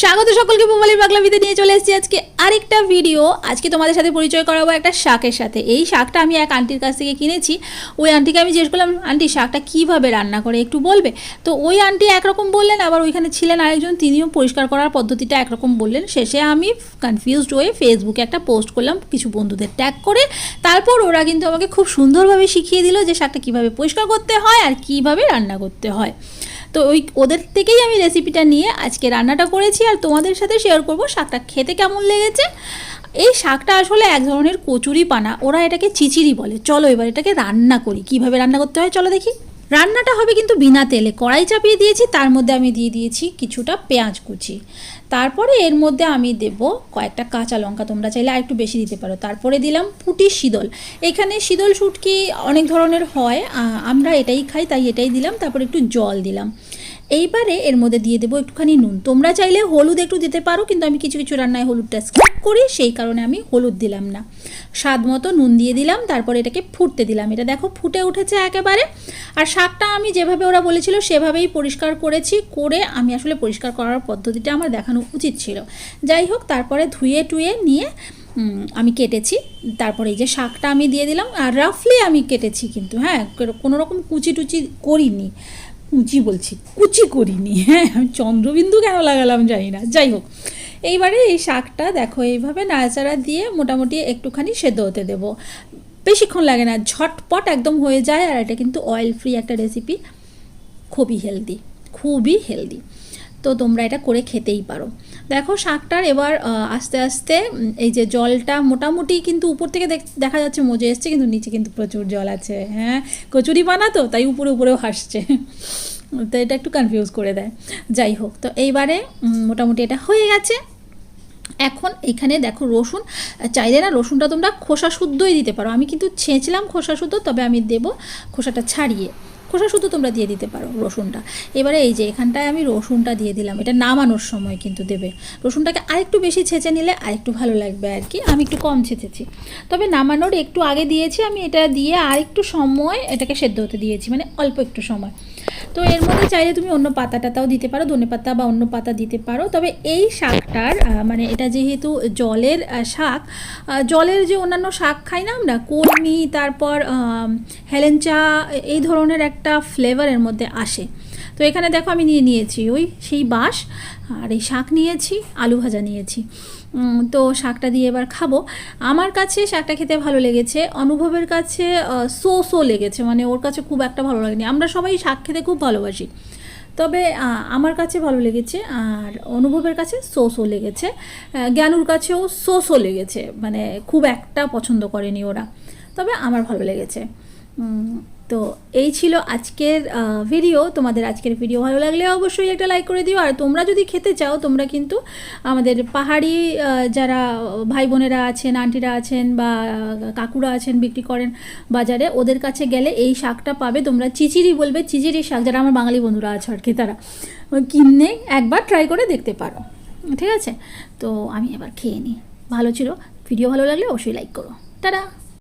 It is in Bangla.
স্বাগত সকলকে মোবাইলের বাগলাবিতে নিয়ে চলে এসেছি আজকে আরেকটা ভিডিও আজকে তোমাদের সাথে পরিচয় করাবো একটা শাকের সাথে। এই শাকটা আমি এক আন্টির কাছ থেকে কিনেছি। ওই আন্টিকে আমি জিজ্ঞেস করলাম আন্টি শাকটা কীভাবে রান্না করে? একটু বলবে? তো ওই আন্টি একরকম বললেন, আবার ওইখানে ছিলেন আরেকজন, তিনিও পরিষ্কার করার পদ্ধতিটা একরকম বললেন। শেষে আমি কনফিউজড হয়ে ফেসবুকে একটা পোস্ট করলাম, কিছু বন্ধুদের ট্যাগ করে। তারপর ওরা কিন্তু আমাকে খুব সুন্দরভাবে শিখিয়ে দিল যে শাকটা কীভাবে পরিষ্কার করতে হয় আর কীভাবে রান্না করতে হয়। তো ওই ওদের থেকেই আমি রেসিপিটা নিয়ে আজকে রান্নাটা করেছি আর তোমাদের সাথে শেয়ার করব শাকটা খেতে কেমন লেগেছে। এই শাকটা আসলে এক ধরনের কচুরি পানা ওরা এটাকে চিচিরি বলে। চলো এবার এটাকে রান্না করি। কীভাবে রান্না করতে হয় চলো দেখি। রান্নাটা হবে কিন্তু বিনা তেলে। কড়াই চাপিয়ে দিয়েছি, তার মধ্যে আমি দিয়ে দিয়েছি কিছুটা পেঁয়াজ কুচি। তারপরে এর মধ্যে আমি দেব কয়েকটা কাঁচা লঙ্কা, তোমরা চাইলে আর একটু বেশি দিতে পারো। তারপরে দিলাম পুটি শিদল। এখানে শিদল শুটকি অনেক ধরনের হয় আমরা এটাই খাই, তাই এটাই দিলাম। তারপর একটু জল দিলাম। এইবারে এর মধ্যে দিয়ে দেবো একটুখানি নুন। তোমরা চাইলে হলুদ একটু দিতে পারো, কিন্তু আমি কিছু কিছু রান্নায় হলুদটা স্কিপ করি, সেই কারণে আমি হলুদ দিলাম না। স্বাদ মতো নুন দিয়ে দিলাম, তারপর এটাকে ফুটতে দিলাম। এটা দেখো ফুটে উঠেছে একেবারে। আর শাকটা আমি যেভাবে ওরা বলেছিল, সেভাবেই পরিষ্কার করেছি, করে আমি আসলে পরিষ্কার করার পদ্ধতিটা আমার দেখানো উচিত ছিল। যাই হোক, তারপরে ধুয়ে টুয়ে নিয়ে আমি কেটেছি। তারপরে এই যে শাকটা আমি দিয়ে দিলাম, আর রাফলি আমি কেটেছি কিন্তু হ্যাঁ কোনো রকম কুচি টুচি করিনি। কুচি বলছি, কুচি করিনি। হ্যাঁ আমি চন্দ্রবিন্দু কেন লাগালাম জানি না। যাই হোক, এইবারে এই শাকটা দেখো, এইভাবে নাড়াচাড়া দিয়ে মোটামুটি একটুখানি সেদ্ধ হতে দেবো। বেশিক্ষণ লাগে না, ঝটপট একদম হয়ে যায়, আর এটা কিন্তু অয়েল ফ্রি একটা রেসিপি খুবই হেলদি খুবই হেলদি তো তোমরা এটা করে খেতেই পারো। দেখো শাকটার এবার আস্তে আস্তে এই যে জলটা মোটামুটি কিন্তু উপর থেকে দেখ- যাচ্ছে মজে এসছে, কিন্তু নিচে কিন্তু প্রচুর জল আছে হ্যাঁ? কচুরি বানাতো তাই উপরে উপরেও হাসছে। তো এটা একটু কনফিউজ করে দেয়। যাই হোক, তো এইবারে মোটামুটি এটা হয়ে গেছে। এখন এখানে দেখো রসুন, চাইলে না রসুনটা তোমরা খোসা শুদ্ধই দিতে পারো। আমি কিন্তু ছেঁচলাম খোসা শুদ্ধ, তবে আমি দেব খোসাটা ছাড়িয়ে। খোসা শুধু তোমরা দিয়ে দিতে পারো রসুনটা। এবারে এই যে এখানটায় আমি রসুনটা দিয়ে দিলাম। এটা নামানোর সময় কিন্তু দেবে। রসুনটাকে আরেকটু বেশি ছেঁচে নিলে আরেকটু ভালো লাগবে আর কি। আমি একটু কম ছেঁচেছি। তবে নামানোর একটু আগে দিয়েছি আমি। এটা দিয়ে আরেকটু সময় এটাকে সেদ্ধ হতে দিয়েছি। মানে অল্প একটু সময়। তো এর মধ্যে চাইলে তুমি অন্য পাতা টাতাও দিতে পারো, ধনে পাতা বা অন্য পাতা দিতে পারো। তবে এই শাকটার মানে এটা যেহেতু জলের শাক জলের যে অন্যান্য শাক খাই না আমরা, কলমি, তারপর হেলেঞ্চা এই ধরনের একটা ফ্লেভারের মধ্যে আসে। তো এখানে দেখো আমি নিয়ে নিয়েছি ওই সেই বাঁশ আর এই শাক নিয়েছি, আলু ভাজা নিয়েছি। তো শাকটা দিয়ে এবার খাব। আমার কাছে শাকটা খেতে ভালো লেগেছে। অনুভবের কাছে সো সো লেগেছে। মানে ওর কাছে খুব একটা ভালো লাগেনি। আমরা সবাই শাক খেতে খুব ভালোবাসি। তবে আমার কাছে ভালো লেগেছে আর অনুভবের কাছে সো সো লেগেছে জ্ঞানুর কাছেও সো সো লেগেছে। মানে খুব একটা পছন্দ করেনি ওরা। তবে আমার ভালো লেগেছে। তো এই ছিল আজকের ভিডিও তোমাদের আজকের ভিডিও ভালো লাগলে অবশ্যই একটা লাইক করে দিও। আর তোমরা যদি খেতে চাও, তোমরা কিন্তু আমাদের পাহাড়ি যারা ভাই বোনেরা আছেন আন্টিরা আছেন বা কাকুরা আছেন, বিক্রি করেন বাজারে, ওদের কাছে গেলে এই শাকটা পাবে। তোমরা চিচিরি বলবে, চিচিরি শাক, যারা আমার বাঙালি বন্ধুরা আছে আর কি, তারা। কিনে একবার ট্রাই করে দেখতে পারো। ঠিক আছে? তো আমি এবার খেয়ে নিই। ভালো ছিল। ভিডিও ভালো লাগলে অবশ্যই লাইক করো। টাটা!